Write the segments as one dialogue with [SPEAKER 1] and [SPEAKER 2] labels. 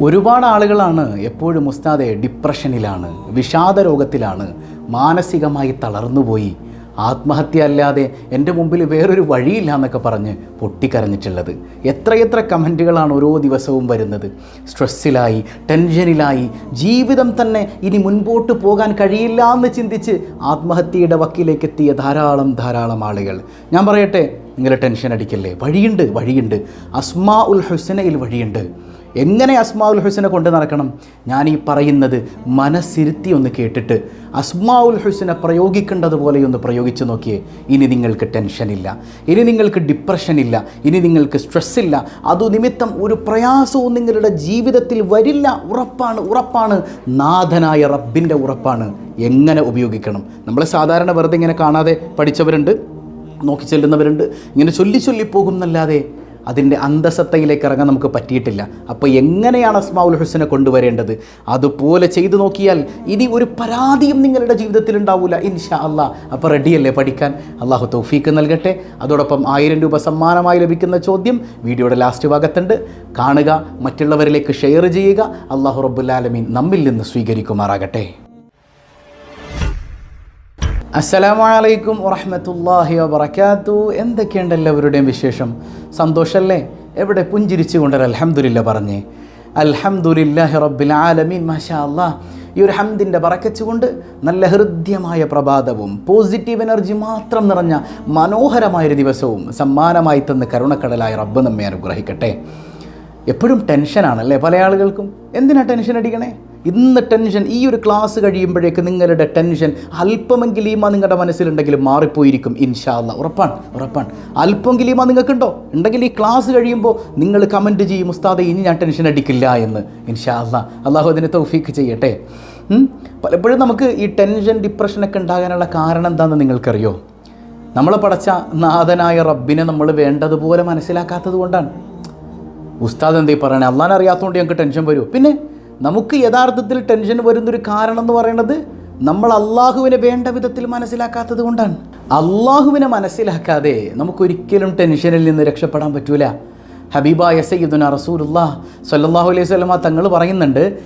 [SPEAKER 1] ഒരുപാട് ആളുകളാണ് എപ്പോഴും മുസ്താദെ ഡിപ്രഷനിലാണ് വിഷാദ രോഗത്തിലാണ് മാനസികമായി തളർന്നുപോയി. ആത്മഹത്യ അല്ലാതെ എന്റെ മുമ്പിൽ വേറൊരു വഴിയില്ല എന്നൊക്കെ പറഞ്ഞ് പൊട്ടിക്കരഞ്ഞിട്ടുള്ളത്. എത്രയെത്ര കമന്റുകളാണ് ഓരോ ദിവസവും വരുന്നത്. സ്ട്രെസ്സിലായി ടെൻഷനിലായി ജീവിതം തന്നെ ഇനി മുൻപോട്ട് പോകാൻ കഴിയില്ല എന്ന് ചിന്തിച്ച് ആത്മഹത്യയുടെ വക്കിലേക്ക് എത്തിയ ധാരാളം ധാരാളം ആളുകൾ. ഞാൻ പറയട്ടെ നിങ്ങൾ ടെൻഷൻ അടിക്കല്ലേ? വഴിയുണ്ട് വഴിയുണ്ട്. അസ്മാ ഉൽ ഹുസനയിൽ വഴിയുണ്ട്. എങ്ങനെ അസ്മാഉൽ ഹുസനെ കൊണ്ട് നടക്കണം? ഞാൻ ഈ പറയുന്നത് മനസ്സിരുത്തി ഒന്ന് കേട്ടിട്ട്. അസ്മാഉൽ ഹുസനെ പ്രയോഗിക്കേണ്ടതുപോലെ ഒന്ന് പ്രയോഗിച്ചു നോക്കിയേ. ഇനി നിങ്ങൾക്ക് ടെൻഷനില്ല ഇനി നിങ്ങൾക്ക് ഡിപ്രഷൻ ഇല്ല. ഇനി നിങ്ങൾക്ക് സ്ട്രെസ് ഇല്ല. അതു നിമിത്തം ഒരു പ്രയാസവും നിങ്ങളുടെ ജീവിതത്തിൽ വരില്ല. ഉറപ്പാണ് ഉറപ്പാണ്. നാഥനായ റബ്ബിന്റെ ഉറപ്പാണ്. എങ്ങനെ ഉപയോഗിക്കണം? നമ്മൾ സാധാരണ വെറുതെ ഇങ്ങനെ കാണാതെ പഠിച്ചവരുണ്ട് നോക്കി ചെല്ലുന്നവരുണ്ട്. ഇങ്ങനെ ചൊല്ലി ചൊല്ലി പോകുന്നല്ലാതെ അതിന്റെ അന്തസത്തയിലേക്ക് ഇറങ്ങാൻ നമുക്ക് പറ്റിയിട്ടില്ല. അപ്പോൾ എങ്ങനെയാണ് അസ്മാവുൽ ഹുസനെ കൊണ്ടുവരേണ്ടത്? അതുപോലെ ചെയ്തു നോക്കിയാൽ ഇനി ഒരു പരാതിയും നിങ്ങളുടെ ജീവിതത്തിൽ ഉണ്ടാവില്ല ഇൻഷാ അല്ലാ അപ്പോൾ റെഡിയല്ലേ പഠിക്കാൻ? അള്ളാഹു തൗഫീക്ക് നൽകട്ടെ. അതോടൊപ്പം ആയിരം രൂപ സമ്മാനമായി ലഭിക്കുന്ന ചോദ്യം വീഡിയോയുടെ ലാസ്റ്റ് ഭാഗത്തുണ്ട്. കാണുക മറ്റുള്ളവരിലേക്ക് ഷെയർ ചെയ്യുക. അള്ളാഹു റബ്ബുല്ലാലമീൻ നമ്മിൽ നിന്ന് സ്വീകരിക്കുമാറാകട്ടെ. അസ്സലാമു അലൈക്കും വറഹ്മത്തുള്ളാഹി വബറകാതു എന്തൊക്കെയുണ്ട് എല്ലാവരുടെയും വിശേഷം? സന്തോഷമല്ലേ എവിടെ പുഞ്ചിരിച്ചു അലഹമുല്ല പറഞ്ഞേ. അൽഹംദുലില്ലാഹി റബ്ബിൽ ആലമീൻ. മാഷാ അല്ലാ ഈ ഒരു ഹംദിന്റെ പറക്കച്ചുകൊണ്ട് നല്ല ഹൃദ്യമായ പ്രഭാതവും പോസിറ്റീവ് എനർജി മാത്രം നിറഞ്ഞ മനോഹരമായൊരു ദിവസവും സമ്മാനമായി തന്ന് കരുണക്കടലായ റബ്ബ് നമ്മെ അനുഗ്രഹിക്കട്ടെ. എപ്പോഴും ടെൻഷനാണല്ലേ പല ആളുകൾക്കും? എന്തിനാണ് ടെൻഷൻ അടിക്കണേ? ഇന്ന് ടെൻഷൻ ഈ ഒരു ക്ലാസ് കഴിയുമ്പോഴേക്ക് നിങ്ങളുടെ ടെൻഷൻ അല്പമെങ്കിലും ഈമ നിങ്ങളുടെ മനസ്സിലുണ്ടെങ്കിൽ മാറിപ്പോയിരിക്കും ഇൻഷാല്ല ഉറപ്പാണ് ഉറപ്പാണ്. അല്പമെങ്കിലും നിങ്ങൾക്കുണ്ടോ? ഉണ്ടെങ്കിൽ ഈ ക്ലാസ് കഴിയുമ്പോൾ നിങ്ങൾ കമന്റ് ചെയ്യും ഉസ്താദെ ഇനി ഞാൻ ടെൻഷൻ അടിക്കില്ല എന്ന്. ഇൻഷാല്ല അള്ളാഹു അതിനെ തൗഫീക്ക് ചെയ്യട്ടെ. പലപ്പോഴും നമുക്ക് ഈ ടെൻഷൻ ഡിപ്രഷനൊക്കെ ഉണ്ടാകാനുള്ള കാരണം എന്താണെന്ന് നിങ്ങൾക്കറിയോ? നമ്മൾ പഠിച്ച നാഥനായ റബ്ബിനെ നമ്മൾ വേണ്ടതുപോലെ മനസ്സിലാക്കാത്തത് കൊണ്ടാണ്. ഉസ്താദ് എന്തേ പറയണേ? അള്ളാൻ അറിയാത്തതുകൊണ്ട് ഞങ്ങൾക്ക് ടെൻഷൻ വരും. പിന്നെ നമുക്ക് യഥാർത്ഥത്തിൽ ടെൻഷൻ വരുന്നൊരു കാരണം എന്ന് പറയുന്നത് നമ്മൾ അള്ളാഹുവിനെ വേണ്ട വിധത്തിൽ മനസ്സിലാക്കാത്തത് കൊണ്ടാണ്. അള്ളാഹുവിനെ മനസ്സിലാക്കാതെ നമുക്കൊരിക്കലും ടെൻഷനിൽ നിന്ന് രക്ഷപ്പെടാൻ പറ്റൂല. ഹബീബായ സയ്യിദുന റസൂലുല്ലാ സല്ലല്ലാഹു അലൈഹി സ്വലമ തങ്ങൾ പറയുന്നുണ്ട്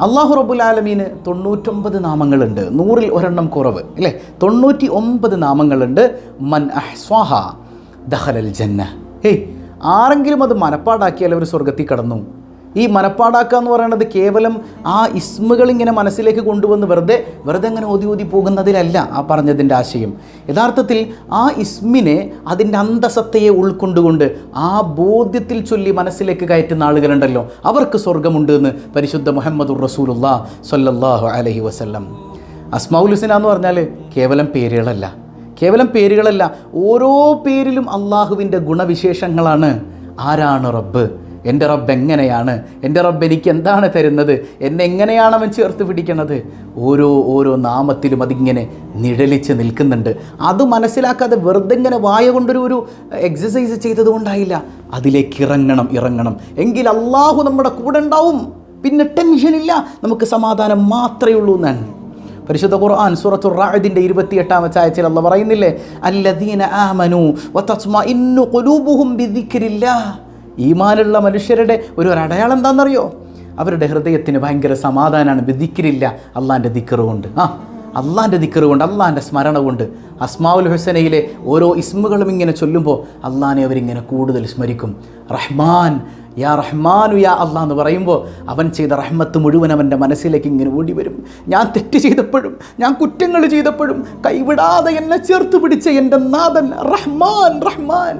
[SPEAKER 1] അള്ളാഹു റബ്ബുൽ ആലമീന് തൊണ്ണൂറ്റൊമ്പത് നാമങ്ങളുണ്ട്. നൂറിൽ ഒരെണ്ണം കുറവ് അല്ലേ? തൊണ്ണൂറ്റി ഒമ്പത് നാമങ്ങളുണ്ട്. മൻ അഹ്സ്വാഹ ദഹലൽ ജന്ന. ഹേയ് ആരെങ്കിലും അത് മനപ്പാടാക്കിയാൽ അവർ സ്വർഗത്തിൽ കടന്നു. ഈ മനപ്പാടാക്കുക എന്ന് പറയുന്നത് കേവലം ആ ഇസ്മുകൾ ഇങ്ങനെ മനസ്സിലേക്ക് കൊണ്ടുവന്ന് വെറുതെ വെറുതെ അങ്ങനെ ഓതി ഓതി പോകുന്നതിലല്ല ആ പറഞ്ഞതിന്റെ ആശയം. യഥാർത്ഥത്തിൽ ആ ഇസ്മിനെ അതിന്റെ അന്തസത്തയെ ഉൾക്കൊണ്ടുകൊണ്ട് ആ ബോധ്യത്തിൽ ചൊല്ലി മനസ്സിലേക്ക് കയറ്റുന്ന ആളുകളുണ്ടല്ലോ. അവർക്ക് സ്വർഗമുണ്ട് എന്ന് പരിശുദ്ധ മുഹമ്മദുർ റസൂലുള്ള സ്വല്ലല്ലാഹു അലഹി വസല്ലം. അസ്മാഉൽ ഹുസന എന്ന് പറഞ്ഞാൽ കേവലം പേരുകളല്ല. കേവലം പേരുകളല്ല ഓരോ പേരിലും അള്ളാഹുവിന്റെ ഗുണവിശേഷങ്ങളാണ്. ആരാണ് റബ്ബ്? എന്റെ റബ്ബ് എങ്ങനെയാണ്? എന്റെ റബ്ബ് എനിക്ക് എന്താണ് തരുന്നത്? എന്നെ എങ്ങനെയാണ് അവൻ ചേർത്ത് പിടിക്കുന്നത് ഓരോ ഓരോ നാമത്തിലും അതിങ്ങനെ നിഴലിച്ച് നിൽക്കുന്നുണ്ട്. അത് മനസ്സിലാക്കാതെ വെറുതെ ഇങ്ങനെ വായ കൊണ്ടൊരു ഒരു എക്സസൈസ് ചെയ്തത് കൊണ്ടായില്ല. അതിലേക്ക് ഇറങ്ങണം ഇറങ്ങണം. എങ്കിൽ അള്ളാഹു നമ്മുടെ കൂടെ ഉണ്ടാവും. പിന്നെ ടെൻഷനില്ല നമുക്ക് സമാധാനം മാത്രമേ ഉള്ളൂ എന്നാണ്. പരിശുദ്ധ ഖുർആൻ സൂറത്തു ഇരുപത്തി എട്ടാം ആഴ്ചയിൽ അല്ല പറയുന്നില്ലേ? അല്ലദീന ആമനു ഇന്നു ഖുലൂബുഹും ബിദിക്രില്ലാഹ്. ഈമാനുള്ള മനുഷ്യരുടെ ഒരു ഒരു അടയാളം എന്താണെന്നറിയോ? അവരുടെ ഹൃദയത്തിന് ഭയങ്കര സമാധാനമാണ് വിധിക്കരില്ല അള്ളാന്റെ ദിക്കറ് കൊണ്ട് ആ അള്ളാന്റെ ദിക്കറ് കൊണ്ട് അള്ളാന്റെ സ്മരണ കൊണ്ട് അസ്മാവുൽ ഹുസനയിലെ ഓരോ ഇസ്മുകളും ഇങ്ങനെ ചൊല്ലുമ്പോൾ അള്ളാനെ അവരിങ്ങനെ കൂടുതൽ സ്മരിക്കും. റഹ്മാൻ യാ റഹ്മാനു യാ അള്ളാ എന്ന് പറയുമ്പോൾ അവൻ ചെയ്ത റഹ്മത്ത് മുഴുവൻ അവന്റെ മനസ്സിലേക്ക് ഇങ്ങനെ ഓടി വരും ഞാൻ തെറ്റ് ചെയ്തപ്പോഴും ഞാൻ കുറ്റങ്ങൾ ചെയ്തപ്പോഴും കൈവിടാതെ എന്നെ ചേർത്ത് പിടിച്ച എന്റെ നാഥൻ റഹ്മാൻ റഹ്മാൻ.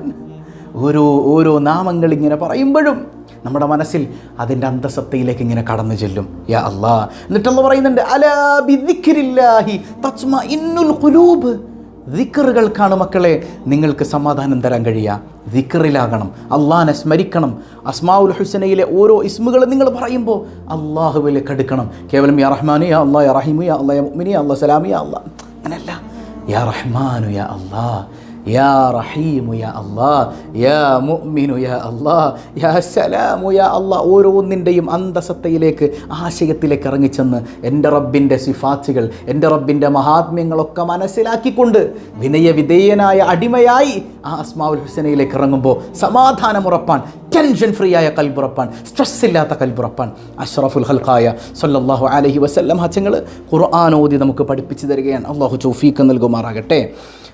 [SPEAKER 1] ഓരോ ഓരോ നാമങ്ങൾ ഇങ്ങനെ പറയുമ്പോഴും നമ്മുടെ മനസ്സിൽ അതിന്റെ അന്തസത്തയിലേക്ക് ഇങ്ങനെ കടന്നു ചെല്ലും. യാ അള്ളാ എന്നിട്ടല്ല പറയുന്നുണ്ട് അലാ ബിദിക്രില്ലാഹി തസ്മ ഇന്നുൽ ഖുലൂബ്. ദിക്കറുകൾക്കാണ് മക്കളെ. നിങ്ങൾക്ക് സമാധാനം തരാൻ കഴിയുക ദിക്കറിലാകണം അള്ളാഹിനെ സ്മരിക്കണം. അസ്മാഉൽ ഹുസനയിലെ ഓരോ ഇസ്മുകൾ നിങ്ങൾ പറയുമ്പോൾ അള്ളാഹുവിലേക്ക് അടുക്കണം കേവലം യാ റഹ്മാനു യാ അള്ളാഹ് യാ റഹിമു യാ അള്ളാഹ് യാ അള്ളാഹ് സലാമി അള്ളാഹ് അങ്ങനല്ല. യാ റഹ്മാനു യാ അള്ളാഹ് യാ റഹീമു യാ الله യാ മുഅ്മിനു യാ الله യാ സലാമു യാ الله ഓരോന്നിന്റെയും അന്തസത്തയിലേക്ക് ആശയത്തിലേക്ക് ഇറങ്ങിച്ചെന്ന് എന്റെ റബ്ബിന്റെ സിഫാത്തുകൾ എന്റെ റബ്ബിന്റെ മഹാത്മ്യങ്ങളൊക്കെ മനസ്സിലാക്കിക്കൊണ്ട് വിനയവിധേയനായ അടിമയായി ആ അസ്മാവുൽ ഹുസനയിലേക്ക് ഇറങ്ങുമ്പോൾ സമാധാനം ഉറപ്പാൻ ടെൻഷൻ ഫ്രീ ആയ കൽബുറപ്പാൻ സ്ട്രെസ് ഇല്ലാത്ത കൽബുറപ്പാൻ അഷ്റഫുൽ ഹൽഖായ സല്ലല്ലാഹു അലഹി വസ്ല്ലാം ഹച്ചങ്ങൾ ഖുർആാനോദി നമുക്ക് പഠിപ്പിച്ചു തരികയാണ്. അള്ളാഹു ചൗഫീക്ക് നൽകുമാറാകട്ടെ.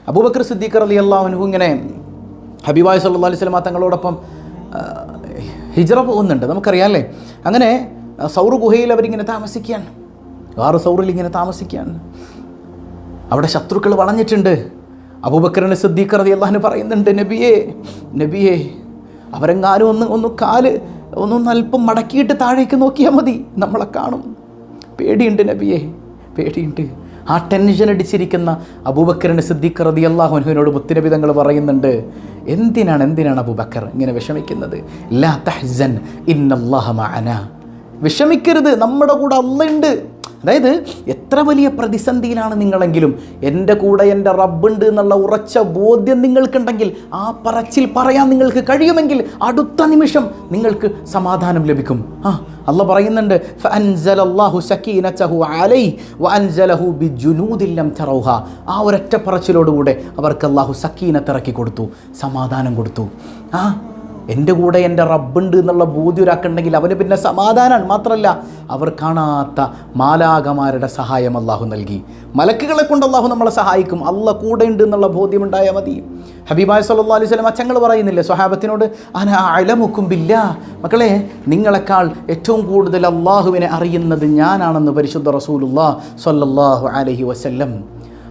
[SPEAKER 1] അബൂബക്കർ സിദ്ദീഖർ അലി അള്ളാഹുനു ഇങ്ങനെ ഹബീബായ് സല്ലു അലൈഹി സ്വലമ തങ്ങളോടൊപ്പം ഹിജറ പോകുന്നുണ്ട്. നമുക്കറിയാം അല്ലേ അങ്ങനെ സൗർ ഗുഹയിൽ അവരിങ്ങനെ താമസിക്കുകയാണ്. ആറ് സൗറിൽ ഇങ്ങനെ താമസിക്കുകയാണ്. അവിടെ ശത്രുക്കൾ വളഞ്ഞിട്ടുണ്ട്. അബൂബക്കറിന് സിദ്ദീഖർ അലി അള്ളാഹിന് പറയുന്നുണ്ട് നബിയെ നബിയെ അവരെങ്ങാനും ഒന്ന് ഒന്ന് കാൽ ഒന്നൊന്ന് അല്പം മടക്കിയിട്ട് താഴേക്ക് നോക്കിയാൽ മതി. നമ്മളെ കാണും. പേടിയുണ്ട് നബിയെ പേടിയുണ്ട്. ആ ടെൻഷൻ അടിച്ചിരിക്കുന്ന അബൂബക്കറിന് സിദ്ദീഖ് റതി അള്ളാഹുനുവിനോട് മുത്തുനബി തങ്ങൾ പറയുന്നുണ്ട്. എന്തിനാണ് എന്തിനാണ് അബൂബക്കർ ഇങ്ങനെ വിഷമിക്കുന്നത്? ലാ തഹ്സൻ ഇന്നല്ലാഹ മഅന. വിഷമിക്കരുത് നമ്മുടെ കൂടെ അല്ലുണ്ട് അതായത് എത്ര വലിയ പ്രതിസന്ധിയിലാണ് നിങ്ങളെങ്കിലും എന്റെ കൂടെ എന്റെ റബ്ബുണ്ട് എന്നുള്ള ഉറച്ച ബോധ്യം നിങ്ങൾക്കുണ്ടെങ്കിൽ ആ പറച്ചിൽ പറയാൻ നിങ്ങൾക്ക് കഴിയുമെങ്കിൽ അടുത്ത നിമിഷം നിങ്ങൾക്ക് സമാധാനം ലഭിക്കും. ആ അല്ല പറയുന്നുണ്ട് ആ ഒരൊറ്റ പറച്ചിലോടുകൂടെ അവർക്ക് അള്ളാഹു സക്കീനത്തിറക്കി കൊടുത്തു സമാധാനം കൊടുത്തു. ആ എന്റെ കൂടെ എന്റെ റബ്ബുണ്ട് എന്നുള്ള ബോധ്യം ഒരാക്കുണ്ടെങ്കിൽ അവന് പിന്നെ സമാധാനമാണ്. മാത്രമല്ല അവർ കാണാത്ത മാലാകമാരുടെ സഹായം അള്ളാഹു നൽകി. മലക്കുകളെ കൊണ്ട് അള്ളാഹു നമ്മളെ സഹായിക്കും. അല്ല കൂടെ ഉണ്ട് എന്നുള്ള ബോധ്യം ഉണ്ടായാൽ മതി. ഹബീബായ് സല്ലാ അലൈഹി സ്വലം അച്ഛങ്ങൾ പറയുന്നില്ലേ സ്വഹാബത്തിനോട്? അന അലമുക്കുമ്പില്ല മക്കളെ നിങ്ങളെക്കാൾ ഏറ്റവും കൂടുതൽ അള്ളാഹുവിനെ അറിയുന്നത് ഞാനാണെന്ന് പരിശുദ്ധ റസൂലുല്ലാ സല്ലാഹു അലഹി വസ്ല്ലം.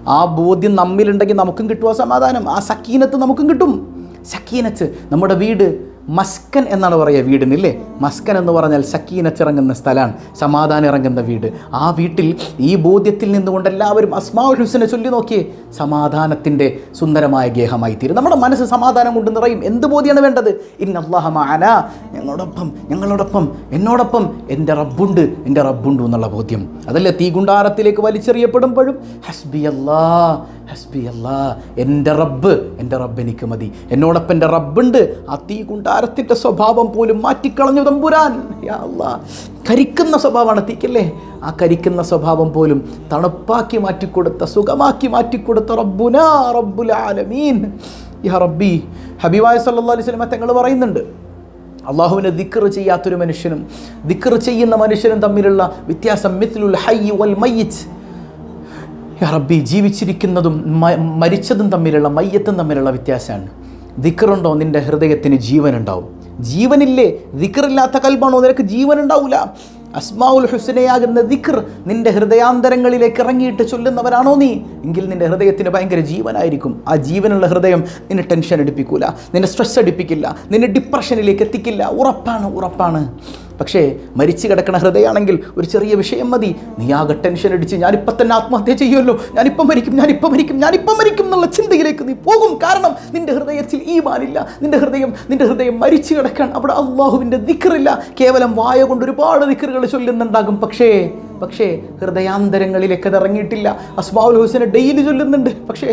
[SPEAKER 1] ആ ബോധ്യം നമ്മിലുണ്ടെങ്കിൽ നമുക്കും കിട്ടും ആ സമാധാനം ആ സക്കീനത്ത് നമുക്കും കിട്ടും. സക്കീനത്ത് നമ്മുടെ വീട് മസ്കൻ എന്നാണ് പറയുക വീടിനില്ലേ? മസ്കൻ എന്ന് പറഞ്ഞാൽ സക്കീനത്ത് ഇറങ്ങുന്ന സ്ഥലമാണ് സമാധാനം ഇറങ്ങുന്ന വീട്. ആ വീട്ടിൽ ഈ ബോധ്യത്തിൽ നിന്നുകൊണ്ട് എല്ലാവരും അസ്മാഉൽ ഹുസനെ ചൊല്ലി നോക്കിയേ സമാധാനത്തിന്റെ സുന്ദരമായ ഗേഹമായി തീരും നമ്മുടെ മനസ്സ് സമാധാനം കൊണ്ട് നിറയും. എന്ത് ബോധ്യമാണ് വേണ്ടത്? ഇന്നല്ലാഹമാന ഞങ്ങളോടൊപ്പം ഞങ്ങളോടൊപ്പം എന്നോടൊപ്പം എന്റെ റബ്ബുണ്ട് എന്റെ റബ്ബുണ്ട് എന്നുള്ള ബോധ്യം. അതല്ലേ തീകുണ്ടാരത്തിലേക്ക് വലിച്ചെറിയപ്പെടുമ്പോഴും ഹസ്ബി അല്ലാ ഹസ്ബി അല്ലാ എന്റെ റബ്ബ് എന്റെ റബ്ബ് എനിക്ക് മതി. എന്നോടൊപ്പം എന്റെ റബ്ബുണ്ട്. ആ തീ കുണ്ടാരത്തിന്റെ സ്വഭാവം പോലും മാറ്റിക്കളഞ്ഞു തമ്പുരാൻ. യാ അല്ലാ. കരിക്കുന്ന സ്വഭാവമാണ് തീക്കല്ലേ? ആ കരിക്കുന്ന സ്വഭാവം പോലും തണുപ്പാക്കി മാറ്റിക്കൊടുത്ത സുഖമാക്കി മാറ്റിക്കൊടുത്ത റബ്ബുന റബ്ബുൽ ആലമീൻ. യാ റബ്ബി ഹബീബായ സല്ലാ അലൈഹി തങ്ങൾ പറയുന്നുണ്ട് അള്ളാഹുവിനെ ദിക്കർ ചെയ്യാത്തൊരു മനുഷ്യനും ദിക്കർ ചെയ്യുന്ന മനുഷ്യനും തമ്മിലുള്ള വ്യത്യാസം മിത്ലുൽ ഹൈ വൽ മയ്യിത്ത്. യാ റബ്ബി ജീവിച്ചിരിക്കുന്നതും മരിച്ചതും തമ്മിലുള്ള മയ്യത്തും തമ്മിലുള്ള വ്യത്യാസമാണ്. ദിക്കറുണ്ടോ നിന്റെ ഹൃദയത്തിന് ജീവനുണ്ടാവും. ജീവനില്ലേ? ദിക്കറില്ലാത്ത കൽബാണോ? നിനക്ക് ജീവൻ ഉണ്ടാവില്ല അസ്മാഉൽ ഹുസനയാകുന്ന ദിക്ർ നിന്റെ ഹൃദയാന്തരങ്ങളിലേക്ക് ഇറങ്ങിയിട്ട് ചൊല്ലുന്നവരാണോ നീ? എങ്കിൽ നിന്റെ ഹൃദയത്തിന് ഭയങ്കര ജീവനായിരിക്കും. ആ ജീവനുള്ള ഹൃദയം നിന്നെ ടെൻഷൻ അടിപ്പിക്കൂല നിന്നെ സ്ട്രെസ് അടിപ്പിക്കില്ല നിന്നെ ഡിപ്രഷനിലേക്ക് എത്തിക്കില്ല. ഉറപ്പാണ് ഉറപ്പാണ്. പക്ഷേ മരിച്ചു കിടക്കുന്ന ഹൃദയമാണെങ്കിൽ ഒരു ചെറിയ വിഷയം മതി. നീ ആകെ ടെൻഷൻ അടിച്ച് ഞാനിപ്പം തന്നെ ആത്മഹത്യ ചെയ്യുമല്ലോ. ഞാനിപ്പം മരിക്കും ഞാനിപ്പം മരിക്കും ഞാനിപ്പം മരിക്കും എന്നുള്ള ചിന്തയിലേക്ക് നീ പോകും. കാരണം നിന്റെ ഹൃദയത്തിൽ ഈ മാനില്ല നിന്റെ ഹൃദയം നിന്റെ ഹൃദയം മരിച്ചു കിടക്കാൻ അവിടെ അള്ളാഹുവിന്റെ ദിക്കറില്ല കേവലം വായ കൊണ്ട് ഒരുപാട് ദിക്കറുകൾ ചൊല്ലുന്നുണ്ടാകും. പക്ഷേ പക്ഷേ ഹൃദയാന്തരങ്ങളിലേക്ക് കതിറങ്ങിയിട്ടില്ല അസ്മാവുൽ ഹുസൈനെ ഡെയിലി ചൊല്ലുന്നുണ്ട്. പക്ഷേ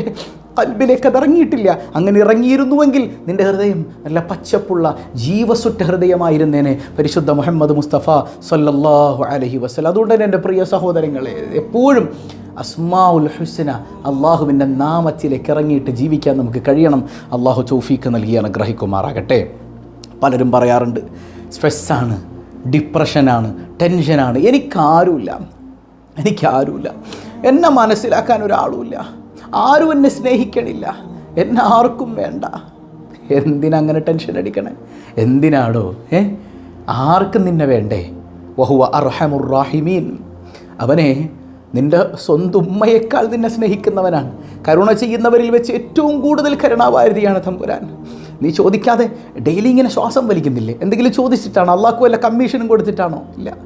[SPEAKER 1] കൽബിലേക്ക് കതിറങ്ങിയിട്ടില്ല അങ്ങനെ ഇറങ്ങിയിരുന്നുവെങ്കിൽ നിന്റെ ഹൃദയം നല്ല പച്ചപ്പുള്ള ജീവസുറ്റ ഹൃദയമായിരുന്നേനെ. പരിശുദ്ധ മുഹമ്മദ് മുസ്തഫ സല്ലല്ലാഹു അലഹി വസല്ലം. അതുകൊണ്ട് തന്നെ എന്റെ പ്രിയ സഹോദരങ്ങളെ എപ്പോഴും അസ്മാഉൽ ഹുസ്ന അള്ളാഹുവിന്റെ നാമത്തിലേക്ക് ഇറങ്ങിയിട്ട് ജീവിക്കാൻ നമുക്ക് കഴിയണം. അള്ളാഹു ചൗഫീക്ക് നൽകി അനുഗ്രഹിക്കുമാറാകട്ടെ. പലരും പറയാറുണ്ട് സ്ട്രെസ്സാണ് ഡിപ്രഷനാണ് ടെൻഷനാണ്. എനിക്കാരുമില്ല. എനിക്കാരുമില്ല. എന്നെ മനസ്സിലാക്കാൻ ഒരാളുമില്ല. ആരും എന്നെ സ്നേഹിക്കണില്ല. എന്നെ ആർക്കും വേണ്ട. എന്തിനങ്ങനെ ടെൻഷൻ അടിക്കണേ? എന്തിനാടോ? ഏ? ആർക്കും നിന്നെ വേണ്ടേ? വഹുവ അർഹമുറാഹിമീൻ അവനെ നിന്റെ സ്വന്തം ഉമ്മയേക്കാൾ നിന്നെ സ്നേഹിക്കുന്നവനാണ്. കരുണ ചെയ്യുന്നവരിൽ വെച്ച് ഏറ്റവും കൂടുതൽ കരുണാവാരിതിയാണ് തമ്പുരാൻ. നീ ചോദിക്കാതെ ഡെയിലി ഇങ്ങനെ ശ്വാസം വലിക്കുന്നില്ലേ? എന്തെങ്കിലും ചോദിച്ചിട്ടാണോ? അള്ളാഹ്ക്ക് വല്ല കമ്മീഷനും കൊടുത്തിട്ടാണോ? ഇല്ല.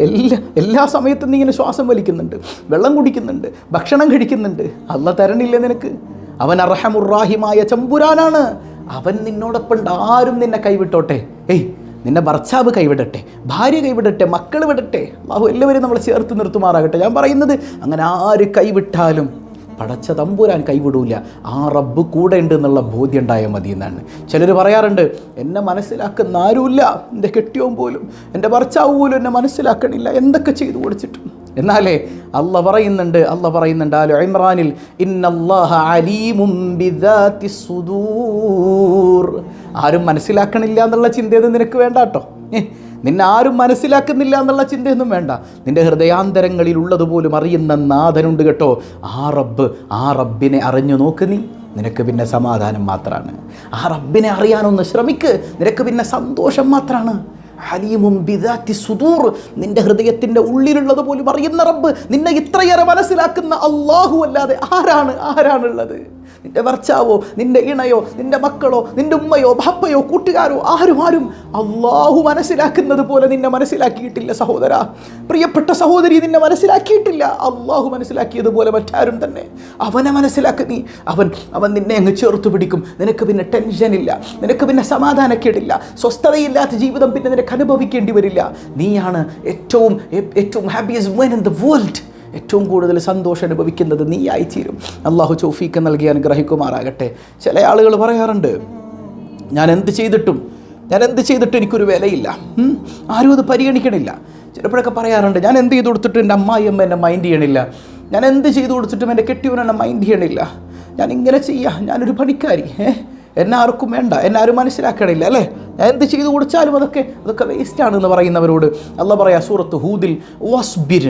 [SPEAKER 1] എല്ലാ എല്ലാ സമയത്തും നീ ഇങ്ങനെ ശ്വാസം വലിക്കുന്നുണ്ട്. വെള്ളം കുടിക്കുന്നുണ്ട്. ഭക്ഷണം കഴിക്കുന്നുണ്ട്. അല്ല തരണില്ലേ നിനക്ക്? അവൻ അർഹമുറാഹിമായ ചമ്പുരാനാണ്. അവൻ നിന്നോടൊപ്പം ആരും നിന്നെ കൈവിട്ടോട്ടെ? ഏയ് നിന്നെ ഭർച്ചാവ് കൈവിടട്ടെ? ഭാര്യ കൈവിടട്ടെ? മക്കൾ വിടട്ടെ? അള്ളാഹു എല്ലാവരും നമ്മളെ ചേർത്ത് നിർത്തുമാറാകട്ടെ. ഞാൻ പറയുന്നത് അങ്ങനെ ആര് കൈവിട്ടാലും പടച്ച തമ്പുരാൻ കൈവിടൂല. ആ റബ്ബ് കൂടെ ഉണ്ട് എന്നുള്ള ബോധ്യം ഉണ്ടായാൽ മതി എന്നാണ്. ചിലർ പറയാറുണ്ട് എന്നെ മനസ്സിലാക്കുന്ന ആരുമില്ല. എന്റെ കെട്ടിയോൻ പോലും എന്റെ ഭർത്താവ് പോലും എന്നെ മനസ്സിലാക്കണില്ല. എന്തൊക്കെ ചെയ്തു കൊടുത്തിട്ടും? എന്നാലേ അല്ല പറയുന്നുണ്ട് അല്ല പറയുന്നുണ്ട് ആലു ഇമ്രാനിൽ സുദൂർ. ആരും മനസ്സിലാക്കണില്ല എന്നുള്ള ചിന്തയത് നിനക്ക് വേണ്ട കേട്ടോ നിന്നെ ആരും മനസ്സിലാക്കുന്നില്ല എന്നുള്ള ചിന്തയൊന്നും വേണ്ട. നിന്റെ ഹൃദയാന്തരങ്ങളിൽ ഉള്ളതുപോലും അറിയുന്ന നാഥനുണ്ട് കേട്ടോ. ആ റബ്ബ് ആ റബ്ബിനെ അറിഞ്ഞു നോക്ക് നീ. നിനക്ക് പിന്നെ സമാധാനം മാത്രമാണ് ആ റബ്ബിനെ അറിയാനൊന്ന് ശ്രമിക്ക്. നിനക്ക് പിന്നെ സന്തോഷം മാത്രമാണ് ഹലീമും ബിദാത്തി സുദൂർ. നിന്റെ ഹൃദയത്തിന്റെ ഉള്ളിലുള്ളത് പോലും അറിയുന്ന റബ്ബ് നിന്നെ ഇത്രയേറെ മനസ്സിലാക്കുന്ന അള്ളാഹു അല്ലാതെ ആരാണ്? ആരാണുള്ളത്? നിന്റെ ഭർത്താവോ നിന്റെ ഇണയോ നിന്റെ മക്കളോ നിന്റെ ഉമ്മയോ ബാപ്പയോ കൂട്ടുകാരോ ആരും ആരും അള്ളാഹു മനസ്സിലാക്കുന്നത് പോലെ നിന്നെ മനസ്സിലാക്കിയിട്ടില്ല സഹോദര. പ്രിയപ്പെട്ട സഹോദരി നിന്നെ മനസ്സിലാക്കിയിട്ടില്ല. അള്ളാഹു മനസ്സിലാക്കിയതുപോലെ മറ്റാരും തന്നെ. അവനെ മനസ്സിലാക്കി നീ. അവൻ അവൻ നിന്നെ അങ്ങ് ചേർത്ത് പിടിക്കും. നിനക്ക് പിന്നെ ടെൻഷനില്ല നിനക്ക് പിന്നെ സമാധാനക്കേടില്ല. സ്വസ്ഥതയില്ലാത്ത ജീവിതം പിന്നെ നിനക്ക് അനുഭവിക്കേണ്ടി വരില്ല. നീയാണ് ഏറ്റവും ഏറ്റവും happiest men in the world ഏറ്റവും കൂടുതൽ സന്തോഷം അനുഭവിക്കുന്നത് നീയായിത്തീരും. അള്ളാഹു ചൗഫീക്ക് നൽകി അനുഗ്രഹിക്കുമാറാകട്ടെ. ചില ആളുകൾ പറയാറുണ്ട് ഞാൻ എന്ത് ചെയ്തിട്ടും ഞാൻ എന്ത് ചെയ്തിട്ടും എനിക്കൊരു വിലയില്ല. ആരും അത് പരിഗണിക്കണില്ല. ചിലപ്പോഴൊക്കെ പറയാറുണ്ട് ഞാൻ എന്ത് ചെയ്ത് കൊടുത്തിട്ടും എന്റെ അമ്മായിയമ്മ എന്നെ മൈൻഡ് ചെയ്യണില്ല. ഞാൻ എന്ത് ചെയ്ത് കൊടുത്തിട്ടും എന്റെ കെട്ടിയവൻ എന്നെ മൈൻഡ് ചെയ്യണില്ല. ഞാൻ ഇങ്ങനെ ചെയ്യാം ഞാനൊരു പണിക്കാരി. ഏ എന്നെ ആർക്കും വേണ്ട എന്നെ ആരും മനസ്സിലാക്കണില്ല അല്ലേ? ഞാൻ എന്ത് ചെയ്തു കൊടുത്താലും അതൊക്കെ അതൊക്കെ വേസ്റ്റ് എന്ന് പറയുന്നവരോട് അല്ല പറയാ സൂറത്ത് ഹൂദിൽ വസ്ബിർ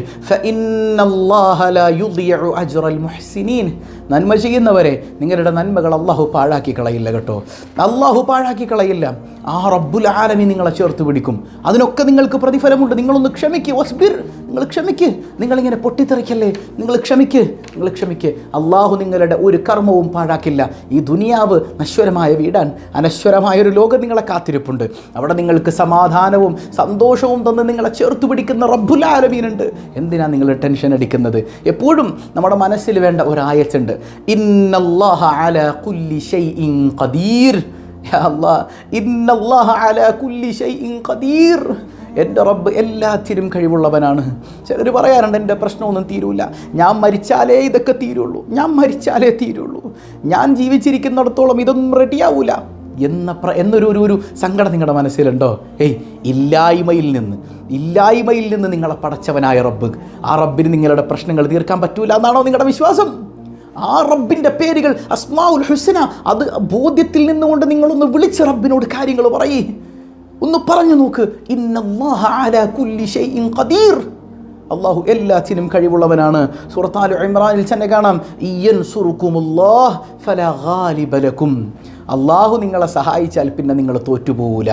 [SPEAKER 1] നന്മ ചെയ്യുന്നവരെ നിങ്ങളുടെ നന്മകൾ അള്ളാഹു പാഴാക്കി കളയില്ല കേട്ടോ. അള്ളാഹു പാഴാക്കി കളയില്ല. ആ റബ്ബുൽ ആലമി നിങ്ങളെ ചേർത്ത് പിടിക്കും. അതിനൊക്കെ നിങ്ങൾക്ക് പ്രതിഫലമുണ്ട്. നിങ്ങളൊന്ന് ക്ഷമിക്കൂ വസ്ബിർ. നിങ്ങൾ ക്ഷമിക്ക്. നിങ്ങളിങ്ങനെ പൊട്ടിത്തെറിക്കല്ലേ? നിങ്ങൾ ക്ഷമിക്ക്. നിങ്ങൾ ക്ഷമിക്ക്. അള്ളാഹു നിങ്ങളുടെ ഒരു കർമ്മവും പാഴാക്കില്ല. ഈ ദുനിയാവ് നശ്വരമായ വീടാൻ അനശ്വരമായ ഒരു ലോകം നിങ്ങളെ കാത്തിരിപ്പുണ്ട്. അവിടെ നിങ്ങൾക്ക് സമാധാനവും സന്തോഷവും തന്ന് നിങ്ങളെ ചേർത്ത് പിടിക്കുന്ന റബ്ബുലാലമീനുണ്ട്. എന്തിനാണ് എന്തിനാ നിങ്ങൾ ടെൻഷൻ അടിക്കുന്നത്? എപ്പോഴും നമ്മുടെ മനസ്സിൽ വേണ്ട ഒരായച്ചുണ്ട് ഇന്നല്ലാഹ അല കുല്ലി ഷൈഇൻ ഖദീർ. യാ അല്ലാഹ് കുല്ലി ഷൈഇൻ ഖദീർ. എന്റെ റബ്ബ് എല്ലാത്തിനും കഴിവുള്ളവനാണ്. ചിലർ പറയാറുണ്ട് എന്റെ പ്രശ്നമൊന്നും തീരൂല. ഞാൻ മരിച്ചാലേ ഇതൊക്കെ തീരുള്ളൂ. ഞാൻ മരിച്ചാലേ തീരുള്ളൂ. ഞാൻ ജീവിച്ചിരിക്കുന്നിടത്തോളം ഇതൊന്നും റെഡിയാവൂല എന്ന പ്ര എന്നൊരു ഒരു ഒരു സങ്കടം നിങ്ങളുടെ മനസ്സിലുണ്ടോ? ഏയ് ഇല്ലായ്മയിൽ നിന്ന്. ഇല്ലായ്മയിൽ നിന്ന് നിങ്ങളെ പടച്ചവനായ റബ്ബ്. ആ റബ്ബിന് നിങ്ങളുടെ പ്രശ്നങ്ങൾ തീർക്കാൻ പറ്റൂല എന്നാണോ നിങ്ങളുടെ വിശ്വാസം? ആ റബ്ബിന്റെ പേരുകൾ അസ്മാഉൽ ഹുസന. അത് ബോധ്യത്തിൽ നിന്നുകൊണ്ട് നിങ്ങളൊന്ന് വിളിച്ച് റബ്ബിനോട് കാര്യങ്ങൾ പറയേ. ഒന്ന് പറഞ്ഞു നോക്ക്. ഖദീർ. അള്ളാഹു എല്ലാത്തിനും കഴിവുള്ളവനാണ്. സുറത്താലു ഇമ്രാനിൽ തന്നെ കാണാം. ഇയൻ സുറുക്കുമുല്ലാഹ് ഫല ഗാലിബലക്കും അള്ളാഹു നിങ്ങളെ സഹായിച്ചാൽ പിന്നെ നിങ്ങൾ തോറ്റുപോകൂല.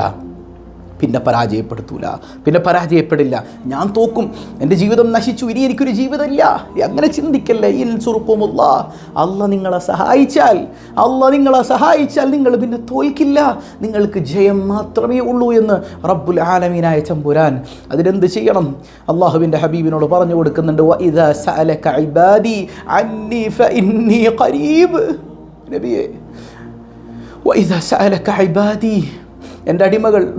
[SPEAKER 1] പിന്നെ പരാജയപ്പെടുത്തൂല. പിന്നെ പരാജയപ്പെടില്ല. ഞാൻ തോക്കും. എന്റെ ജീവിതം നശിച്ചു. ഇനി എനിക്കൊരു ജീവിതമില്ല. അങ്ങനെ ചിന്തിക്കല്ലേ? ഇൻ സുറുപ്പുമുള്ള അല്ല നിങ്ങളെ സഹായിച്ചാൽ. അല്ല നിങ്ങളെ സഹായിച്ചാൽ നിങ്ങൾ പിന്നെ തോൽക്കില്ല. നിങ്ങൾക്ക് ജയം മാത്രമേ ഉള്ളൂ എന്ന് റബ്ബുൽ ആലമീനായ ചമ്പുരാൻ അതിനെന്ത് ചെയ്യണം? അള്ളാഹുവിന്റെ ഹബീബിനോട് പറഞ്ഞു കൊടുക്കുന്നുണ്ട് "വഇദാ സഅലക ഇബാദി അന്നി ഫഇന്നി ഖരീബ്. നബിയേ വഇദാ സഅലക ഇബാദി. എന്റെ അടിമകൾ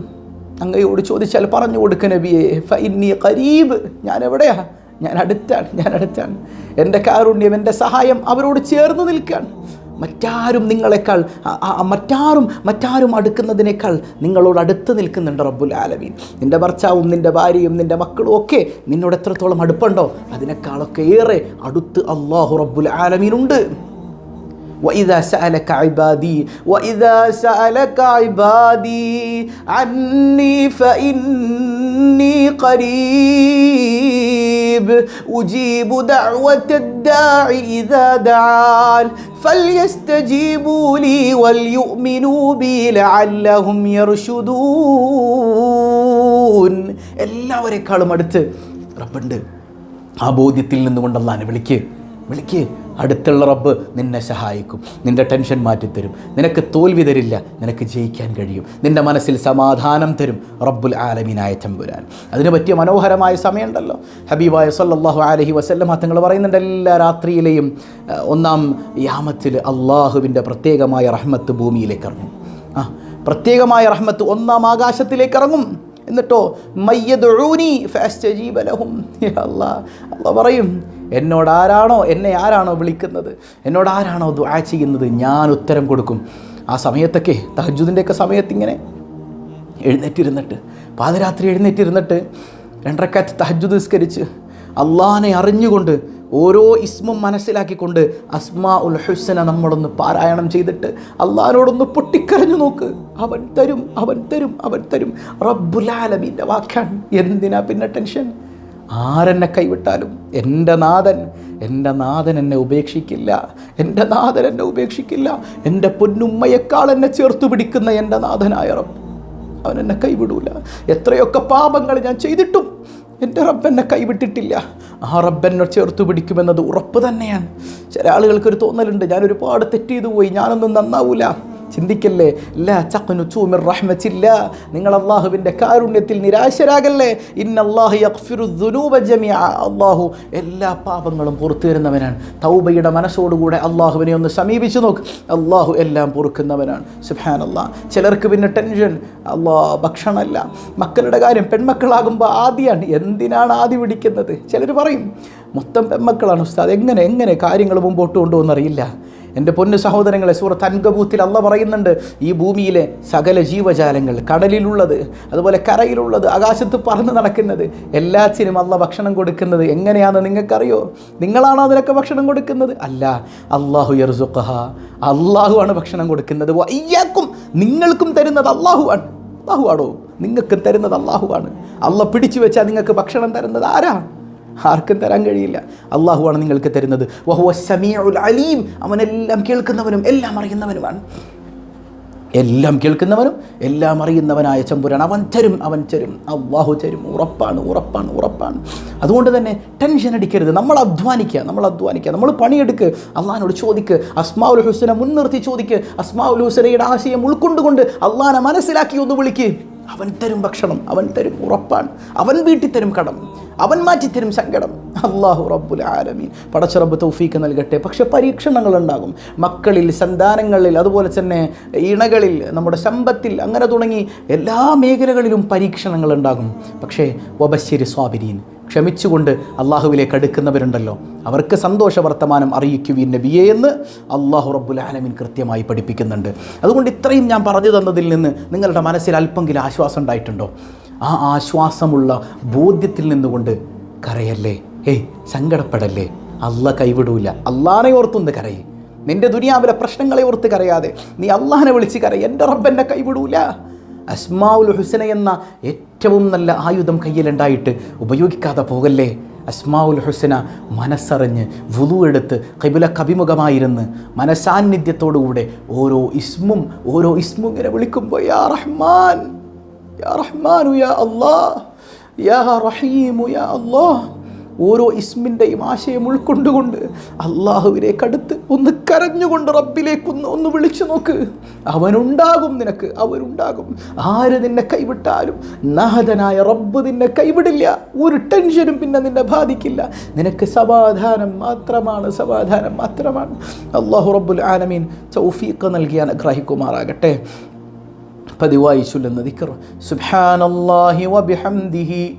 [SPEAKER 1] അങ്ങയോട് ചോദിച്ചാൽ പറഞ്ഞു കൊടുക്ക നബിയെ ഫൈനി കരീബ് ഞാൻ എവിടെയാ? ഞാൻ അടുത്താണ് ഞാൻ അടുത്താണ്. എന്റെ കാരുണ്യം എന്റെ സഹായം അവരോട് ചേർന്ന് നിൽക്കുകയാണ് മറ്റാരും നിങ്ങളെക്കാൾ മറ്റാരും മറ്റാരും അടുക്കുന്നതിനേക്കാൾ നിങ്ങളോട് അടുത്ത് നിൽക്കുന്നുണ്ട് റബ്ബുൽ ആലമീൻ. നിന്റെ ഭർത്താവും നിന്റെ ഭാര്യയും നിന്റെ മക്കളും ഒക്കെ നിന്നോട് എത്രത്തോളം അടുപ്പുണ്ടോ അതിനേക്കാളൊക്കെ ഏറെ അടുത്ത് അള്ളാഹു റബ്ബുൽ ആലമീനുണ്ട് وإذا سألك عبادي وإذا سألك عبادي عني فإني قريب أجيب دعوة الداع إذا دعان فليستجيبوا لي وليؤمنوا بي لعلهم يرشدون എല്ലാവരെക്കാളും അടുത്ത് റബ്ബുണ്ട് ആ ബോധ്യത്തിൽ നിന്നുകൊണ്ട് അള്ളാനെ വിളിക്ക് വിളിക്ക് അടുത്തുള്ള റബ്ബ് നിന്നെ സഹായിക്കും നിന്റെ ടെൻഷൻ മാറ്റിത്തരും. നിനക്ക് തോൽവി തരില്ല നിനക്ക് ജയിക്കാൻ കഴിയും. നിന്റെ മനസ്സിൽ സമാധാനം തരും റബ്ബുൽ ആലമീനായ ചമ്പുരാൻ അതിന് പറ്റിയ മനോഹരമായ സമയമുണ്ടല്ലോ. ഹബീബായ സല്ലല്ലാഹു അലൈഹി വസല്ലം തങ്ങൾ പറയുന്നുണ്ട് എല്ലാ രാത്രിയിലെയും ഒന്നാം യാമത്തിൽ അള്ളാഹുവിന്റെ പ്രത്യേകമായ റഹ്മത്ത് ഭൂമിയിലേക്ക് ഇറങ്ങും. ആ പ്രത്യേകമായ റഹ്മത്ത് ഒന്നാം ആകാശത്തിലേക്ക് ഇറങ്ങും. എന്നിട്ടോ മയ്യദൂനി ഫാസ്റ്റ് ലഹും. യാ അള്ള പറയും എന്നോട് ആരാണോ എന്നെ ആരാണോ വിളിക്കുന്നത്? എന്നോട് ആരാണോ ദുആ ചെയ്യുന്നത്? ഞാൻ ഉത്തരം കൊടുക്കും. ആ സമയത്തൊക്കെ തഹജുദിന്റെയൊക്കെ സമയത്ത് ഇങ്ങനെ എഴുന്നേറ്റിരുന്നിട്ട് പാതിരാത്രി എഴുന്നേറ്റിരുന്നിട്ട് രണ്ടരക്കാറ്റ് തഹജുദ് നിസ്കരിച്ച് അള്ളാനെ അറിഞ്ഞുകൊണ്ട് ഓരോ ഇസ്മും മനസ്സിലാക്കിക്കൊണ്ട് അസ്മാ ഉൽ ഹുസന നമ്മളൊന്ന് പാരായണം ചെയ്തിട്ട് അള്ളഹാനോടൊന്ന് പൊട്ടിക്കരഞ്ഞു നോക്ക്. അവൻ തരും അവൻ തരും അവൻ തരും. റബ്ബുലാലമീന്റെ വാക്കാണ് എന്തിനാ പിന്നെ ടെൻഷൻ? ആരെന്നെ കൈവിട്ടാലും എന്റെ നാഥൻ എന്റെ നാഥൻ എന്നെ ഉപേക്ഷിക്കില്ല എന്റെ നാഥൻ എന്നെ ഉപേക്ഷിക്കില്ല എന്റെ പൊന്നുമ്മയേക്കാൾ എന്നെ ചേർത്തു പിടിക്കുന്ന എന്റെ നാഥനായ റബ്ബ് അവൻ എന്നെ കൈവിടൂല. എത്രയൊക്കെ പാപങ്ങൾ ഞാൻ ചെയ്തിട്ടും എന്റെ റബ്ബ് എന്നെ കൈവിട്ടിട്ടില്ല. ആ റബ്ബ് എന്നെ ചേർത്ത് പിടിക്കുമെന്നത് ഉറപ്പ് തന്നെയാണ്. ചില ആളുകൾക്കൊരു തോന്നലുണ്ട് ഞാൻ ഒരുപാട് തെറ്റ് ചെയ്തു പോയി ഞാനൊന്നും നന്നാവൂല. ചിന്തിക്കല്ലേ? നിങ്ങൾ അള്ളാഹുവിന്റെ കാരുണ്യത്തിൽ നിരാശരാകല്ലേ? അള്ളാഹു എല്ലാ പാപങ്ങളും പുറത്തു തരുന്നവനാണ് തൗബയുടെ മനസ്സോടുകൂടെ അള്ളാഹുവിനെ ഒന്ന് സമീപിച്ചു നോക്ക്. അള്ളാഹു എല്ലാം പൊറുക്കുന്നവനാണ്. സുഹാൻ സുബ്ഹാനല്ലാ. ചിലർക്ക് പിന്നെ ടെൻഷൻ. അള്ളാ ഭക്ഷണമല്ല. മക്കളുടെ കാര്യം പെൺമക്കളാകുമ്പോൾ ആദ്യമാണ് എന്തിനാണ് ആദ്യം പിടിക്കുന്നത്? ചിലർ പറയും മൊത്തം പെൺമക്കളാണ് ഉസ്താദ്. എങ്ങനെ എങ്ങനെ കാര്യങ്ങൾ മുമ്പോട്ട് കൊണ്ടുപോകുന്നറിയില്ല എന്റെ പൊന്നു സഹോദരങ്ങളെ സൂറത്ത് അൻകബൂത്തിൽ അല്ല പറയുന്നുണ്ട് ഈ ഭൂമിയിലെ സകല ജീവജാലങ്ങൾ കടലിലുള്ളത് അതുപോലെ കരയിലുള്ളത് ആകാശത്ത് പറന്ന് നടക്കുന്നത് എല്ലാത്തിനും അല്ല ഭക്ഷണം കൊടുക്കുന്നത് എങ്ങനെയാണെന്ന് നിങ്ങൾക്കറിയോ? നിങ്ങളാണോ അതിനൊക്കെ ഭക്ഷണം കൊടുക്കുന്നത്? അല്ല അള്ളാഹു യർസുഖഹ. അള്ളാഹു ആണ് ഭക്ഷണം കൊടുക്കുന്നത്. അയ്യാക്കും നിങ്ങൾക്കും തരുന്നത് അള്ളാഹു ആണ് അള്ളാഹു ആണോ നിങ്ങൾക്ക് തരുന്നത് അള്ളാഹു ആണ് അള്ള പിടിച്ചു വെച്ചാൽ നിങ്ങൾക്ക് ഭക്ഷണം തരുന്നത് ആരാ? ആർക്കും തരാൻ കഴിയില്ല. അള്ളാഹുവാണ് നിങ്ങൾക്ക് തരുന്നത്. വഹുവ അലീം. അവനെല്ലാം കേൾക്കുന്നവനും എല്ലാം അറിയുന്നവനുമാണ്. എല്ലാം കേൾക്കുന്നവനും എല്ലാം അറിയുന്നവനായ ചമ്പുരാണ് അവൻ തരും അവൻ തരും. അള്ളാഹു തരും. ഉറപ്പാണ് ഉറപ്പാണ് ഉറപ്പാണ്. അതുകൊണ്ട് തന്നെ ടെൻഷൻ അടിക്കരുത്. നമ്മൾ അധ്വാനിക്കുക നമ്മൾ അധ്വാനിക്കുക. നമ്മൾ പണിയെടുക്കുക അള്ളഹാനോട് ചോദിക്ക്. അസ്മാഉൽ ഹുസനെ മുൻനിർത്തി ചോദിക്ക്. അസ്മാഉൽ ഹുസനയുടെ ആശയം ഉൾക്കൊണ്ടുകൊണ്ട് അള്ളഹാനെ മനസ്സിലാക്കി ഒന്ന് വിളിക്ക്. അവൻ തരും ഭക്ഷണം അവൻ തരും ഉറപ്പാണ്. അവൻ വീട്ടിൽ തരും കടം അവൻ മാറ്റിത്തരും സങ്കടം. അള്ളാഹു റബ്ബുൽ ആലമീൻ. പടച്ചറബ് തൗഫീക്ക് നൽകട്ടെ. പക്ഷേ പരീക്ഷണങ്ങൾ ഉണ്ടാകും മക്കളിൽ സന്താനങ്ങളിൽ അതുപോലെ തന്നെ ഇണകളിൽ നമ്മുടെ സമ്പത്തിൽ അങ്ങനെ തുടങ്ങി എല്ലാ മേഖലകളിലും പരീക്ഷണങ്ങൾ ഉണ്ടാകും പക്ഷേ വബശ്ശേരി സ്വാബിരീൻ ക്ഷമിച്ചുകൊണ്ട് അള്ളാഹുവിലേക്ക് അടുക്കുന്നവരുണ്ടല്ലോ. അവർക്ക് സന്തോഷ വർത്തമാനം അറിയിക്കുവിൻ നബിയെ എന്ന് അള്ളാഹു റബ്ബുൽ ആലമിൻ കൃത്യമായി പഠിപ്പിക്കുന്നുണ്ട്. അതുകൊണ്ട് ഇത്രയും ഞാൻ പറഞ്ഞു തന്നതിൽ നിന്ന് നിങ്ങളുടെ മനസ്സിൽ അല്പമെങ്കിലും ആശ്വാസം ഉണ്ടായിട്ടുണ്ടോ? ആ ആശ്വാസമുള്ള ബോധ്യത്തിൽ നിന്നുകൊണ്ട് കരയല്ലേ? ഏയ് സങ്കടപ്പെടല്ലേ? അല്ല കൈവിടൂല. അള്ളാനെ ഓർത്തൊന്ന് കരയേ. നിന്റെ ദുനിയാവിലെ പ്രശ്നങ്ങളെ ഓർത്ത് കരയാതെ നീ അള്ളാഹിനെ വിളിച്ച് കരയ. എന്റെ റബ്ബെന്നെ കൈവിടൂല. അസ്മാഉൽ ഹുസന എന്ന ഏറ്റവും നല്ല ആയുധം കയ്യിലുണ്ടായിട്ട് ഉപയോഗിക്കാതെ പോകല്ലേ? അസ്മാവുൽ ഹുസന മനസ്സറിഞ്ഞ് വുതു എടുത്ത് കൈബുലക്ക് അഭിമുഖമായിരുന്ന് മനസാന്നിധ്യത്തോടുകൂടെ ഓരോ ഇസ്മും ഓരോ ഇസ്മും ഇങ്ങനെ വിളിക്കുമ്പോൾ യാ റഹ്മാൻ യാ റഹ്മാനു യാ അല്ലാഹ് യാ റഹീമു യാ അല്ലാഹ് ഓരോ ഇസ്മിന്റെയും ആശയം ഉൾക്കൊണ്ടുകൊണ്ട് അള്ളാഹുവിലേക്ക് അടുത്ത് ഒന്ന് കരഞ്ഞുകൊണ്ട് റബ്ബിലേക്ക് ഒന്ന് ഒന്ന് വിളിച്ചു നോക്ക്. അവനുണ്ടാകും നിനക്ക് അവനുണ്ടാകും. ആര് നിന്നെ കൈവിട്ടാലും നാഥനായ റബ്ബ് നിന്നെ കൈവിടില്ല. ഒരു ടെൻഷനും പിന്നെ നിന്നെ ബാധിക്കില്ല. നിനക്ക് സമാധാനം മാത്രമാണ് സമാധാനം മാത്രമാണ്. അള്ളാഹു റബ്ബുൽ ആലമീൻ ചൗഫീഖ് നൽകി അനുഗ്രഹിക്കുമാറാകട്ടെ. പതിവായി ചൊല്ലുന്ന ദിക്കർ സുബ്ഹാനല്ലാഹി വബിഹംദിഹി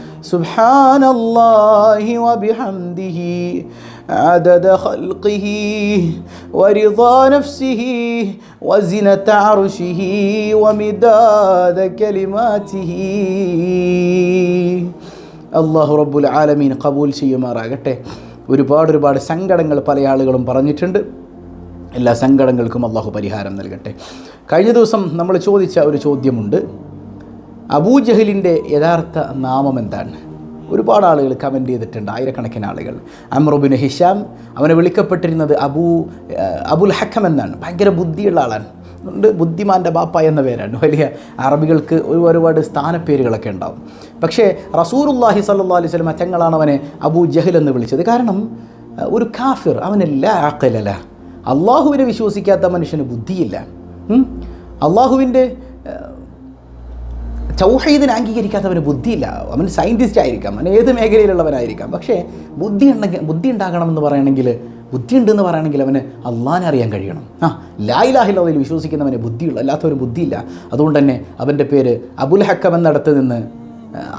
[SPEAKER 1] سبحان الله وبحمده عدد خلقه ورضا نفسه وزنة عرشه ومداد كلماته അള്ളാഹു റബ്ബുൽ ആലമീൻ കബൂൽ ചെയ്യുമാറാകട്ടെ ഒരുപാട് ഒരുപാട് സങ്കടങ്ങൾ പല ആളുകളും പറഞ്ഞിട്ടുണ്ട് എല്ലാ സങ്കടങ്ങൾക്കും അള്ളാഹു പരിഹാരം നൽകട്ടെ കഴിഞ്ഞ ദിവസം നമ്മൾ ചോദിച്ച ഒരു ചോദ്യമുണ്ട് അബൂജഹലിന്റെ യഥാർത്ഥ നാമം എന്താണ്? ഒരുപാട് ആളുകൾ കമന്റ് ചെയ്തിട്ടുണ്ട് ആയിരക്കണക്കിന് ആളുകൾ. അമ്രുബിൻ ഹിഷാം അവനെ വിളിക്കപ്പെട്ടിരുന്നത് അബൂ അബുൽ ഹക്കം എന്നാണ്. ഭയങ്കര ബുദ്ധിയുള്ള ആളാണ്. ഉണ്ട് ബുദ്ധിമാന്റെ ബാപ്പ എന്ന പേരാണ്. വലിയ അറബികൾക്ക് ഒരു ഒരുപാട് സ്ഥാനപ്പേരുകളൊക്കെ ഉണ്ടാവും. പക്ഷേ റസൂറുല്ലാഹി സല്ലാ അലൈഹി സ്വലം തങ്ങളാണ് അവനെ അബൂ ജഹൽ എന്ന് വിളിച്ചത്. കാരണം ഒരു കാഫിർ അവനല്ല ആക്കലല്ല അള്ളാഹുവിനെ വിശ്വസിക്കാത്ത മനുഷ്യന് ബുദ്ധിയില്ല. അള്ളാഹുവിന്റെ ചൗഹീദിനെ അംഗീകരിക്കാത്തവന് ബുദ്ധിയില്ല. അവൻ സയന്റിസ്റ്റ് ആയിരിക്കാം. അവൻ ഏത് മേഖലയിലുള്ളവനായിരിക്കാം. പക്ഷേ ബുദ്ധി ഉണ്ടെങ്കിൽ ബുദ്ധി ഉണ്ടാകണമെന്ന് പറയണമെങ്കിൽ ബുദ്ധി ഉണ്ടെന്ന് പറയണമെങ്കിൽ അവന് അള്ളഹാനെ അറിയാൻ കഴിയണം. ആ ലായിലാഹില്ലതിൽ വിശ്വസിക്കുന്നവന് ബുദ്ധിയുള്ളൂ. അല്ലാത്തവന് ബുദ്ധിയില്ല. അതുകൊണ്ട് തന്നെ അവന്റെ പേര് അബുൽ ഹക്കം എന്നിടത്ത് നിന്ന്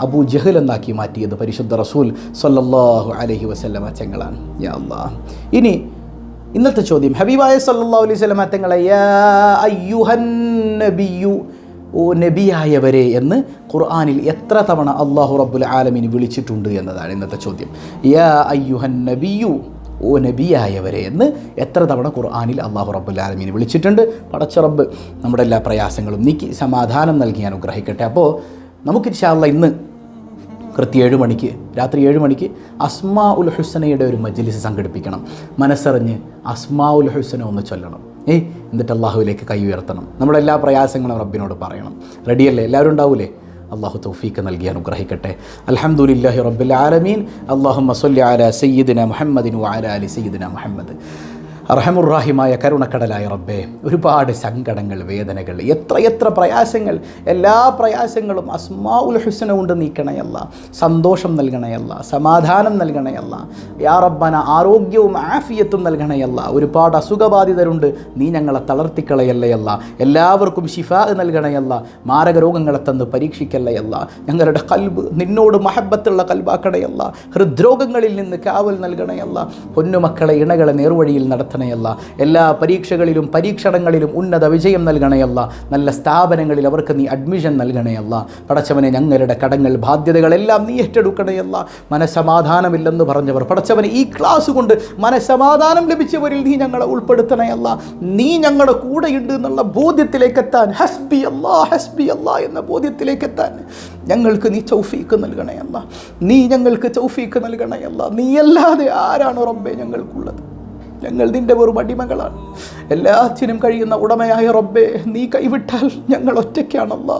[SPEAKER 1] അബു ജഹൽ എന്നാക്കി മാറ്റിയത് പരിശുദ്ധ റസൂൽ സല്ലാഹു അലഹി വസല്ലമ ചെങ്ങളാണ്. യാ ഇനി ഇന്നത്തെ ചോദ്യം. ഹബീബായ സല്ലാ അലൈഹി വസല്ലമ തങ്ങളെ ഓ നബിയായവരെ എന്ന് ഖുർആാനിൽ എത്ര തവണ അള്ളാഹു റബ്ബുൽ ആലമിന് വിളിച്ചിട്ടുണ്ട് എന്നതാണ് ഇന്നത്തെ ചോദ്യം. യാ അയ്യുഹൻ നബിയു ഓ നബിയായവരെ എന്ന് എത്ര തവണ ഖുർആാനിൽ അള്ളാഹു റബ്ബുൽ ആലമീന് വിളിച്ചിട്ടുണ്ട്? പടച്ച റബ്ബ് നമ്മുടെ എല്ലാ പ്രയാസങ്ങളും നീക്കി സമാധാനം നൽകി അനുഗ്രഹിക്കട്ടെ. അപ്പോൾ നമുക്ക് ഇൻഷാല്ല ഇന്ന് കൃത്യ ഏഴ് മണിക്ക് രാത്രി ഏഴ് മണിക്ക് അസ്മാ ഉൽ ഹുസനയുടെ ഒരു മജ്ലിസ് സംഘടിപ്പിക്കണം. മനസ്സറിഞ്ഞ് അസ്മാ ഉൽ ഹുസന ഒന്ന് ചൊല്ലണം. ഏയ് എന്നിട്ട് അള്ളാഹുവിലേക്ക് കൈ ഉയർത്തണം. നമ്മളെല്ലാ പ്രയാസങ്ങളും റബ്ബിനോട് പറയണം. റെഡിയല്ലേ? എല്ലാവരും ഉണ്ടാവൂലേ? അള്ളാഹു തൗഫീക്ക് നൽകി അനുഗ്രഹിക്കട്ടെ. അൽഹംദുലില്ലാഹി റബ്ബിൽ ആലമീൻ. അള്ളാഹു മസൊല്ലി ആല സയ്യിദിന മുഹമ്മദിനു ആല അലി സയ്യിദിന മുഹമ്മദ്. അർഹമുറാഹിമായ കരുണക്കടലായ റബ്ബേ ഒരുപാട് സങ്കടങ്ങൾ വേദനകൾ എത്രയെത്ര പ്രയാസങ്ങൾ എല്ലാ പ്രയാസങ്ങളും അസ്മാ ഉൽ ഹുസന കൊണ്ട് നീക്കണയല്ല സന്തോഷം നൽകണയല്ല സമാധാനം നൽകണയല്ല യാ റബ്ബന ആരോഗ്യവും ആഫിയത്തും നൽകണയല്ല ഒരുപാട് അസുഖബാധിതരുണ്ട് നീ ഞങ്ങളെ തളർത്തിക്കളയല്ലയല്ല എല്ലാവർക്കും ഷിഫാ നൽകണയല്ല മാരക രോഗങ്ങളെ തന്ന് പരീക്ഷിക്കല്ലയല്ല ഞങ്ങളുടെ കൽബ് നിന്നോട് മഹബത്തുള്ള കൽബാക്കണയല്ല ഹൃദ്രോഗങ്ങളിൽ നിന്ന് കാവൽ നൽകണയല്ല പൊന്നുമക്കളെ ഇണകളെ നേർവഴിയിൽ നടത്തണയല്ല എല്ലാ പരീക്ഷകളിലും പരീക്ഷണങ്ങളിലും ഉന്നത വിജയം നൽകണയല്ല. നല്ല സ്ഥാപനങ്ങളിൽ അവർക്ക് നീ അഡ്മിഷൻ നൽകണയല്ല. പടച്ചവനെ ഞങ്ങളുടെ കടങ്ങൾ ബാധ്യതകളെല്ലാം നീ ഏറ്റെടുക്കണയല്ല. മനസമാധാനമില്ലെന്ന് പറഞ്ഞവർ പടച്ചവനെ ഈ ക്ലാസ് കൊണ്ട് മനസമാധാനം ലഭിച്ചവരിൽ നീ ഞങ്ങളെ ഉൾപ്പെടുത്തണയല്ല. നീ ഞങ്ങളുടെ കൂടെയുണ്ട് എന്നുള്ള ബോധ്യത്തിലേക്ക് എത്താൻ ഹസ്ബി അല്ലാ ഹസ്ബി അല്ലാ എന്ന ബോധ്യത്തിലേക്ക് എത്താൻ ഞങ്ങൾക്ക് നീ ചൗഫീക്ക് നൽകണയല്ല. നീ ഞങ്ങൾക്ക് ചൗഫീക്ക് നൽകണയല്ല. നീയല്ലാതെ ആരാണ് റബ്ബെ ഞങ്ങൾക്കുള്ളത്. ഞങ്ങൾ നിന്റെ വെറും അടിമകളാണ്. എല്ലാത്തിനും കഴിയുന്ന ഉടമയായ റബ്ബെ നീ കൈവിട്ടാൽ ഞങ്ങൾ ഒറ്റയ്ക്കാണല്ല.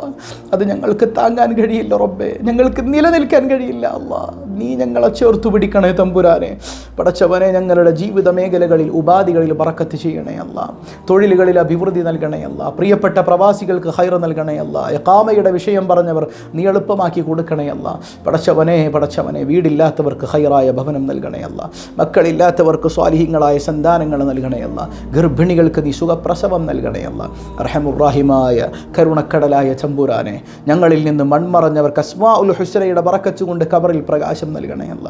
[SPEAKER 1] അത് ഞങ്ങൾക്ക് താങ്ങാൻ കഴിയില്ല റബ്ബെ ഞങ്ങൾക്ക് നിലനിൽക്കാൻ കഴിയില്ല അല്ല. നീ ഞങ്ങളെ ചേർത്ത് പിടിക്കണേ തമ്പുരാനെ. പടച്ചവനെ ഞങ്ങളുടെ ജീവിത മേഖലകളിൽ ഉപാധികളിൽ പറക്കത്ത് ചെയ്യണേ അല്ല. തൊഴിലുകളിൽ അഭിവൃദ്ധി നൽകണേ അല്ല. പ്രിയപ്പെട്ട പ്രവാസികൾക്ക് ഹൈർ നൽകണേ അല്ല. എക്കാമയുടെ വിഷയം പറഞ്ഞവർ നീ എളുപ്പമാക്കി കൊടുക്കണേ അല്ല. പടച്ചവനെ പടച്ചവനെ വീടില്ലാത്തവർക്ക് ഹൈറായ ഭവനം നൽകണേ അല്ല. മക്കളില്ലാത്തവർക്ക് സ്വാലിഹ്യങ്ങളായ സന്താനങ്ങൾ നൽകണയല്ല ഗർഭിണികൾക്ക് നീ സുഖപ്രസവം നൽകണയല്ല റഹമുറാഹിമായ കരുണക്കടലായ ചമ്പുരാനെ ഞങ്ങളിൽ നിന്ന് മൺമറഞ്ഞവർക്ക് അസ്മാ ഉൽ ഹുസനയുടെ പറക്കച്ചുകൊണ്ട് കബറിൽ പ്രകാശം നൽകണയല്ല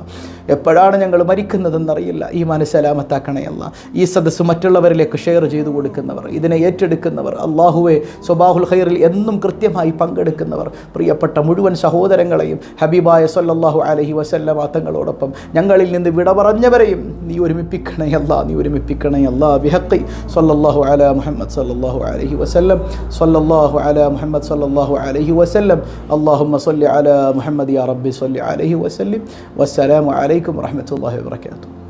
[SPEAKER 1] എപ്പോഴാണ് ഞങ്ങൾ മരിക്കുന്നതെന്നറിയില്ല. ഈ മനസ്സലാമത്താക്കണയല്ല ഈ സദസ്സ് മറ്റുള്ളവരിലേക്ക് ഷെയർ ചെയ്തു കൊടുക്കുന്നവർ ഇതിനെ ഏറ്റെടുക്കുന്നവർ അള്ളാഹുവെ സ്വബാഹുൽ ഖൈറിൽ എന്നും കൃത്യമായി പങ്കെടുക്കുന്നവർ പ്രിയപ്പെട്ട മുഴുവൻ സഹോദരങ്ങളെയും ഹബീബായ സല്ലല്ലാഹു അലഹി വസല്ലമ തങ്ങളോടൊപ്പം ഞങ്ങളിൽ നിന്ന് വിട പറഞ്ഞവരെയും നീ ഒരുമിപ്പിക്കണയല്ല ഒരുമിപ്പിക്കണയല്ല ബിഹക്കി. സല്ലല്ലാഹു അല മുഹമ്മദ് സല്ലല്ലാഹു അലൈഹി വസല്ലം. സല്ലല്ലാഹു അല മുഹമ്മദ് സല്ലല്ലാഹു അലൈഹി വസല്ലം. അല്ലാഹുമ്മ സല്ലി അല മുഹമ്മദ് യാ റബ്ബി സല്ലി അലൈഹി വസല്ലം. വസ്സലാമു അലൈക്കും വറഹ്മത്തുള്ളാഹി വബറകാതുഹു.